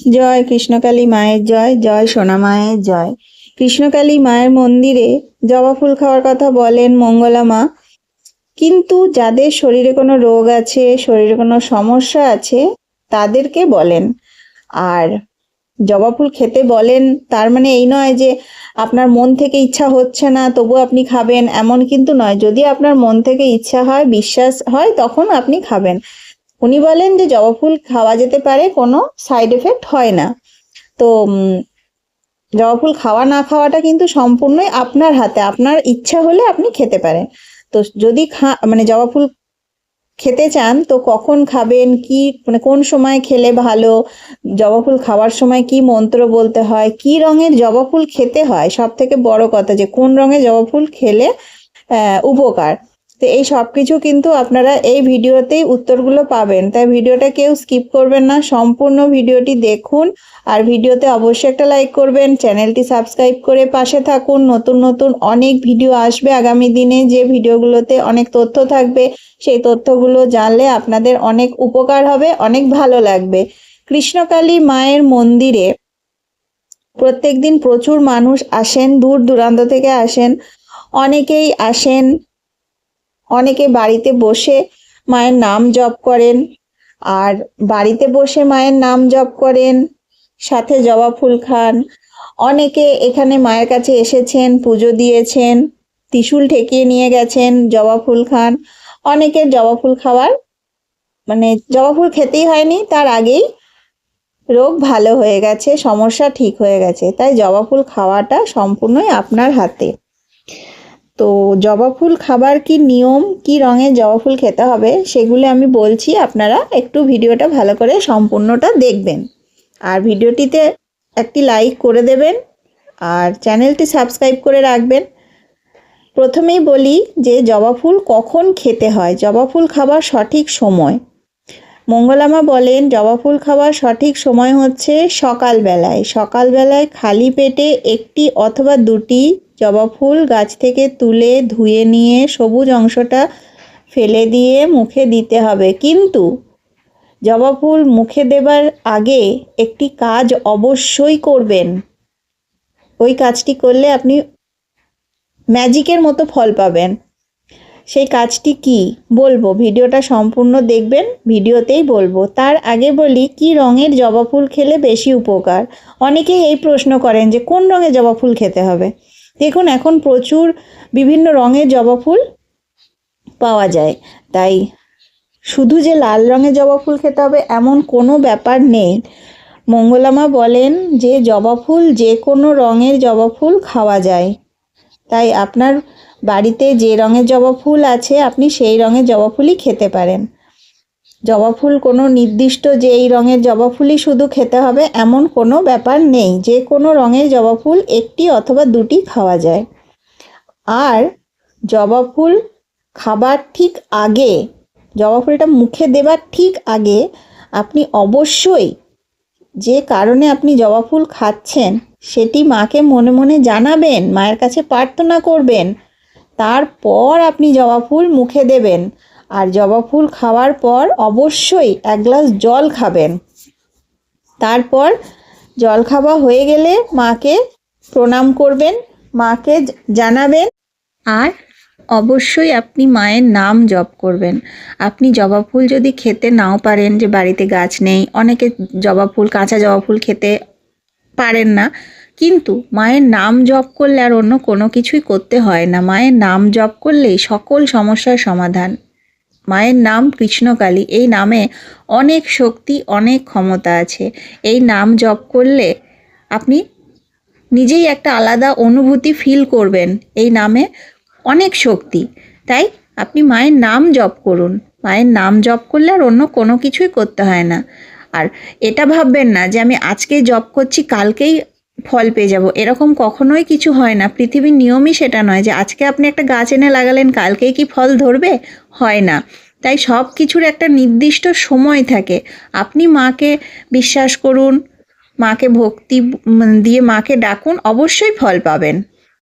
জয় কৃষ্ণকালী মায়ের জয় জয় সোনা মায়ের জয়। কৃষ্ণকালী মায়ের মন্দিরে জবা ফুল খাওয়ার কথা বলেন মঙ্গলা মা। কিন্তু যাদের শরীরে কোনো রোগ আছে, শরীরে কোনো সমস্যা আছে, তাদেরকে বলেন। আর জবা ফুল খেতে বলেন, তার মানে এই নয় যে আপনার মন থেকে ইচ্ছা হচ্ছে না, তবু আপনি খাবেন, এমন কিন্তু নয়। যদি আপনার মন থেকে ইচ্ছা হয়, বিশ্বাস হয়, তখন আপনি খাবেন। উনি বলেন যে জবা ফুল খাওয়া যেতে পারে, কোনো সাইড এফেক্ট হয় না। তো জবা ফুল খাওয়া না খাওয়াটা কিন্তু সম্পূর্ণই আপনার হাতে, আপনার ইচ্ছা হলে আপনি খেতে পারেন। তো যদি খা মানে জবা ফুল খেতে চান, তো কখন খাবেন, কি মানে কোন সময় খেলে ভালো, জবা ফুল খাওয়ার সময় কি মন্ত্র বলতে হয়, কি রঙের জবা ফুল খেতে হয় সব থেকে বড় কথা যে কোন রঙের জবা ফুল খেলে উপকার। তো এই সব কিছু কিন্তু আপনারা এই ভিডিওতেই উত্তরগুলো পাবেন। তাই ভিডিওটা কেউ স্কিপ করবেন না, সম্পূর্ণ ভিডিওটি দেখুন আর ভিডিওতে অবশ্যই একটা লাইক করবেন, চ্যানেলটি সাবস্ক্রাইব করে পাশে থাকুন। নতুন নতুন অনেক ভিডিও আসবে আগামী দিনে, যে ভিডিওগুলোতে অনেক তথ্য থাকবে সেই তথ্যগুলো জানলে আপনাদের অনেক উপকার হবে, অনেক ভালো লাগবে। কৃষ্ণকালী মায়ের মন্দিরে প্রত্যেকদিন প্রচুর মানুষ আসেন, দূর দূরান্ত থেকে আসেন, অনেকেই আসেন অনেকে বাড়িতে বসে মায়ের নাম জপ করেন, আর বাড়িতে বসে মায়ের নাম জপ করেন, সাথে জবা ফুল খান। অনেকে এখানে মায়ের কাছে এসেছেন, পুজো দিয়েছেন, ত্রিশূল ঠেকিয়ে নিয়ে গেছেন, জবা ফুল খান। অনেকের জবা ফুল খাওয়ার মানে জবা ফুল খেতেই হয়নি, তার আগেই রোগ ভালো হয়ে গেছে, সমস্যা ঠিক হয়ে গেছে, তাই জবা ফুল খাওয়াটা সম্পূর্ণই আপনার হাতে। তো জবা ফুল খাবার কি নিয়ম, কি রঙের জবা ফুল খেতে হবে সেগুলো আমি বলছি, আপনারা একটু ভিডিওটা ভালো করে সম্পূর্ণটা দেখবেন। আর ভিডিওটিতে একটি লাইক করে দেবেন আর চ্যানেলটি সাবস্ক্রাইব করে রাখবেন। প্রথমেই বলি যে জবা ফুল কখন খেতে হয়, জবা ফুল খাবার সঠিক সময়। মঙ্গলামা বলেন, জবা ফুল খাওয়ার সঠিক সময় হচ্ছে সকালবেলায়। সকালবেলায় খালি পেটে একটি অথবা দুটি জবা ফুল গাছ থেকে তুলে ধুয়ে নিয়ে সবুজ অংশটা ফেলে দিয়ে মুখে দিতে হবে। কিন্তু জবা ফুল মুখে দেবার আগে একটি কাজ অবশ্যই করবেন। ওই কাজটি করলে আপনি ম্যাজিকের মতো ফল পাবেন। সেই কাজটি কি? বলব। ভিডিওটা সম্পূর্ণ দেখবেন, ভিডিওতেই বলব। তার আগে বলি, কি রঙের জবা ফুল খেলে বেশি উপকার? অনেকেই এই প্রশ্ন করেন যে, কোন রঙের জবা ফুল খেতে হবে? দেখুন, এখন প্রচুর বিভিন্ন রঙের জবা ফুল পাওয়া যায়। তাই শুধু যে লাল রঙের জবা ফুল খেতে হবে, এমন কোনো ব্যাপার নেই। মঙ্গলামা বলেন যে, জবা ফুল যে কোনো রঙের জবা ফুল খাওয়া যায়। তাই আপনার বাড়িতে যে রঙের জবা ফুল আছে, আপনি সেই রঙের জবা ফুলই খেতে পারেন। জবা ফুল কোনো নির্দিষ্ট যে এই রঙের জবা ফুলই শুধু খেতে হবে, এমন কোনো ব্যাপার নেই। যে কোনো রঙের জবা ফুল একটি অথবা দুটি খাওয়া যায়। আর জবা ফুল খাবার ঠিক আগে, জবা ফুলটা মুখে দেবার ঠিক আগে আপনি অবশ্যই যে কারণে আপনি জবা ফুল খাচ্ছেন, সেটি মাকে মনে মনে জানাবেন, মায়ের কাছে প্রার্থনা করবেন। তারপর আপনি জবা ফুল মুখে দেবেন। আর জবা ফুল খাওয়ার পর অবশ্যই এক গ্লাস জল খাবেন। তারপর জল খাওয়া হয়ে গেলে মাকে প্রণাম করবেন, মাকে জানাবেন। আর অবশ্যই আপনি মায়ের নাম জপ করবেন। আপনি জবা ফুল যদি খেতে নাও পারেন যে বাড়িতে গাছ নেই, অনেকে জবা ফুল, কাঁচা জবা ফুল খেতে পারেন না। কিন্তু মায়ের নাম জপ করলে আর অন্য কোনো কিছুই করতে হয় না। মায়ের নাম জপ করলেই সকল সমস্যার সমাধান। মায়ের নাম কৃষ্ণকালী, এই নামে অনেক শক্তি, অনেক ক্ষমতা আছে। এই নাম জপ করলে আপনি নিজেই একটা আলাদা অনুভূতি ফিল করবেন। এই নামে অনেক শক্তি। তাই আপনি মায়ের নাম জপ করুন। মায়ের নাম জপ করলে আর অন্য কোনো কিছুই করতে হয় না। আর এটা ভাববেন না যে আমি আজকে জপ করছি, কালকেই ফল পেয়ে যাব। এরকম কখনোই কিছু হয় না। পৃথিবীর নিয়মই সেটা নয় যে আজকে আপনি একটা গাছ এনে লাগালেন, কালকেই কি ফল ধরবে? হয় না। তাই সব কিছুর একটা নির্দিষ্ট সময় থাকে। আপনি মাকে বিশ্বাস করুন, মাকে ভক্তি দিয়ে মাকে ডাকুন, অবশ্যই ফল পাবেন।